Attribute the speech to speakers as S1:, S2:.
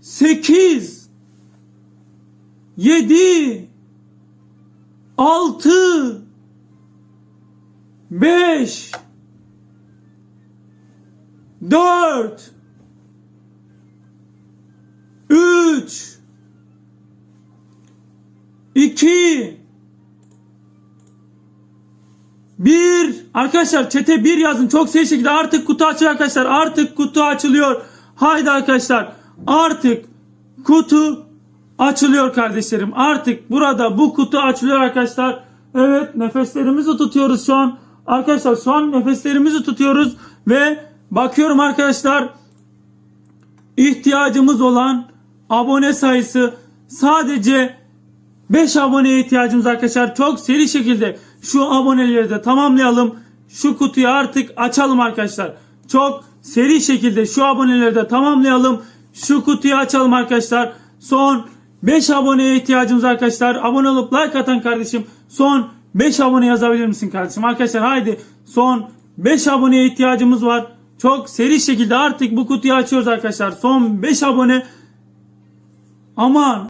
S1: 8 7 6 5 4 3 2 1 Arkadaşlar çete 1 yazın. Çok seri şekilde artık kutu açılıyor arkadaşlar. Artık kutu açılıyor. Haydi arkadaşlar. Artık kutu açılıyor kardeşlerim. Artık burada bu kutu açılıyor arkadaşlar. Evet nefeslerimizi tutuyoruz şu an. Arkadaşlar şu an nefeslerimizi tutuyoruz ve bakıyorum arkadaşlar ihtiyacımız olan abone sayısı sadece 5 aboneye ihtiyacımız arkadaşlar. Çok seri şekilde şu aboneleri de tamamlayalım. Şu kutuyu artık açalım arkadaşlar. Çok seri şekilde şu aboneleri de tamamlayalım. Şu kutuyu açalım arkadaşlar. Son 5 aboneye ihtiyacımız arkadaşlar. Abone olup like atan kardeşim son 5 abone yazabilir misin kardeşim? Arkadaşlar haydi son 5 aboneye ihtiyacımız var. Çok seri şekilde artık bu kutuyu açıyoruz arkadaşlar. Son 5 abone Aman